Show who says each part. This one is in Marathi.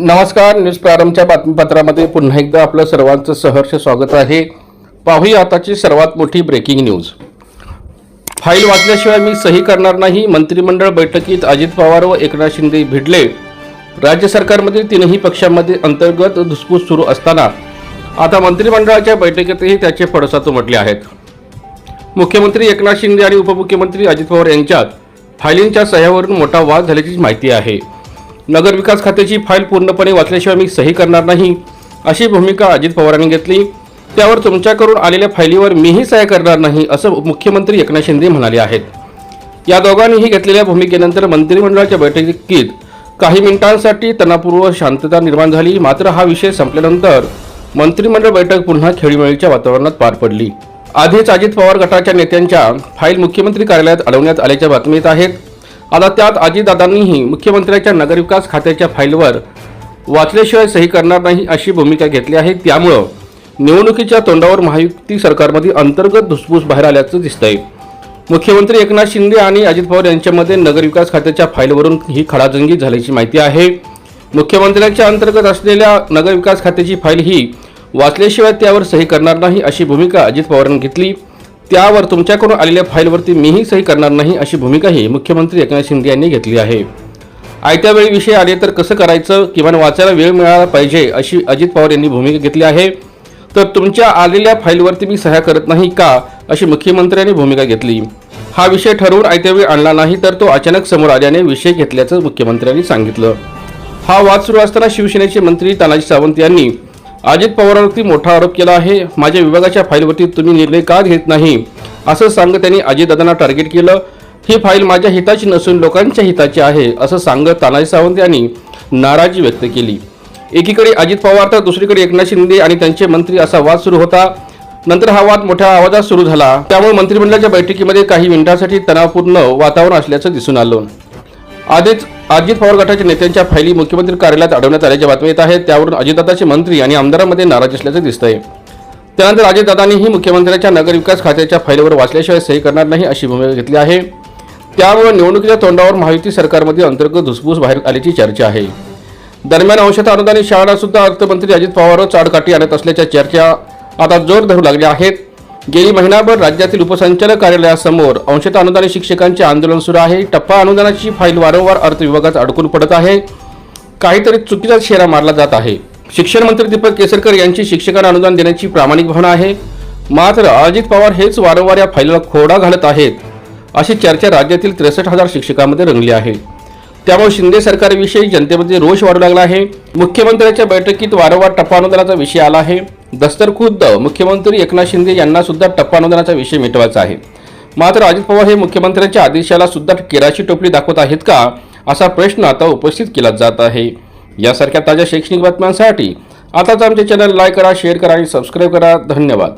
Speaker 1: नमस्कार न्यूज प्रारंभच्या बातमीपत्रामध्ये पुन्हा एकदा आपलं सर्वांचं सहर्ष स्वागत आहे. पाहूया आताची सर्वात मोठी ब्रेकिंग न्यूज फाईल वाचल्याशिवाय मी सही करणार नाही मंत्रिमंडळ बैठकीत अजित पवार व एकनाथ शिंदे भिडले. राज्य सरकारमधील तीनही पक्षांमध्ये अंतर्गत धुसफूस सुरू असताना आता मंत्रिमंडळाच्या बैठकीतही त्याचे पडसाद उमटले आहेत. मुख्यमंत्री एकनाथ शिंदे आणि उपमुख्यमंत्री अजित पवार यांच्यात फाईलींच्या सह्यावरून मोठा वाद झाल्याची माहिती आहे. नगरविकास खात्याची फाईल पूर्णपणे वाचल्याशिवाय मी सही करणार नाही अशी भूमिका अजित पवारांनी घेतली. त्यावर तुमच्याकडून आलेल्या फायलीवर मीही सह्या करणार नाही असं मुख्यमंत्री एकनाथ शिंदे म्हणाले आहेत. या दोघांनीही घेतलेल्या भूमिकेनंतर मंत्रिमंडळाच्या बैठकीत काही मिनिटांसाठी तणावपूर्व शांतता निर्माण झाली. मात्र हा विषय संपल्यानंतर मंत्रिमंडळ बैठक पुन्हा खेळीमेळीच्या वातावरणात पार पडली. आधीच अजित पवार गटाच्या नेत्यांच्या फाईल मुख्यमंत्री कार्यालयात अडवण्यात आल्याच्या बातमीत आहेत. आता त्यात अजितदादांनीही मुख्यमंत्र्यांच्या नगरविकास खात्याच्या फाईलवर वाचल्याशिवाय सही करणार नाही अशी भूमिका घेतली आहे. त्यामुळं निवडणुकीच्या तोंडावर महायुती सरकारमध्ये अंतर्गत धुसफूस बाहेर आल्याचं दिसतंय. मुख्यमंत्री एकनाथ शिंदे आणि अजित पवार यांच्यामध्ये नगरविकास खात्याच्या फाईलवरून ही खडाजंगी झाल्याची माहिती आहे. मुख्यमंत्र्यांच्या अंतर्गत असलेल्या नगरविकास खात्याची फाईल ही वाचल्याशिवाय त्यावर सही करणार नाही अशी भूमिका अजित पवारांनी घेतली. त्यावर तुमच्याकडून आलेल्या फाईलवरती मीही सही करणार नाही अशी भूमिकाही मुख्यमंत्री एकनाथ शिंदे यांनी घेतली आहे. आयत्या वेळी विषय आले तर कसं करायचं किमान वाचायला वेळ मिळाला पाहिजे अशी अजित पवार यांनी भूमिका घेतली आहे. तर तुमच्या आलेल्या फाईलवरती मी सह्या करत नाही का अशी मुख्यमंत्र्यांनी भूमिका घेतली. हा विषय ठरवून आयत्या वेळी आणला नाही तर तो अचानक समोर आल्याने विषय घेतल्याचं मुख्यमंत्र्यांनी सांगितलं. हा वाद सुरू असताना शिवसेनेचे मंत्री तानाजी सावंत यांनी अजित पवारांवरती मोठा आरोप केला आहे. माझ्या विभागाच्या फाईलवरती तुम्ही निर्णय का घेत नाही? असं सांगत त्यांनी अजितदादांना टार्गेट केलं. ही फाईल माझ्या हिताची नसून लोकांच्या हिताची आहे असं सांगत तानाजी सावंत यांनी नाराजी व्यक्त केली. एकीकडे अजित पवार तर दुसरीकडे एकनाथ शिंदे आणि त्यांचे मंत्री असा वाद सुरू होता. नंतर हा वाद मोठ्या आवाजात सुरू झाला. त्यामुळे मंत्रिमंडळाच्या बैठकीमध्ये काही मिनिटांसाठी तणावपूर्ण वातावरण असल्याचं दिसून आलं. आधीच अजित पवार गटाच्या नेत्यांच्या फायली मुख्यमंत्री कार्यालयात अडवण्यात आल्याच्या बातमी येत आहेत त्यावरून अजितदादाचे मंत्री आणि आमदारांमध्ये नाराज असल्याचं दिसतंय. त्यानंतर अजितदादांनीही मुख्यमंत्र्यांच्या नगरविकास खात्याच्या फाईलवर वाचल्याशिवाय सही करणार नाही अशी भूमिका घेतली आहे. त्यामुळे निवडणुकीच्या तोंडावर महायुती सरकारमध्ये अंतर्गत धुसफूस बाहेर आल्याची चर्चा आहे. दरम्यान अंशतः अनुदानित शाळांना सुद्धा अर्थमंत्री अजित पवार चाडकाठी आणत असल्याच्या चर्चा आता जोर धरू लागल्या आहेत. गेली महिनाभर राज्यातील उपसंचालक कार्यालयासमोर अंशतः अनुदानित शिक्षकांचे आंदोलन सुरू आहे. टप्पा अनुदानाची फाईल वारंवार अर्थ विभागात अडकून पडत आहे. काहीतरी चुकीचा शेरा मारला जात आहे. शिक्षण मंत्री दीपक केसरकर यांची शिक्षकांना अनुदान देण्याची प्रामाणिक भावना आहे. मात्र अजित पवार हेच वारंवार या फाईलला खोडा घालत आहेत अशी चर्चा राज्यातील त्रेसष्ट हजार शिक्षकांमध्ये रंगली आहे. त्यामुळे शिंदे सरकारविषयी जनतेमध्ये रोष वाढू लागला आहे. मुख्यमंत्र्यांच्या बैठकीत वारंवार टप्पा अनुदानाचा विषय आला आहे. दस्तर खुद्द मुख्यमंत्री एकनाथ शिंदे यांना सुद्धा टप्पा अनुदानाचा विषय मिटवायचा आहे. मात्र अजित पवार हे मुख्यमंत्र्यांच्या आदेशाला सुद्धा केराची टोपली दाखवत आहेत का असा प्रश्न आता उपस्थित केला जात आहे. यासारख्या ताज्या शैक्षणिक बातम्यांसाठी आताच आमचे चॅनल लाईक करा शेअर करा आणि सबस्क्राईब करा. धन्यवाद.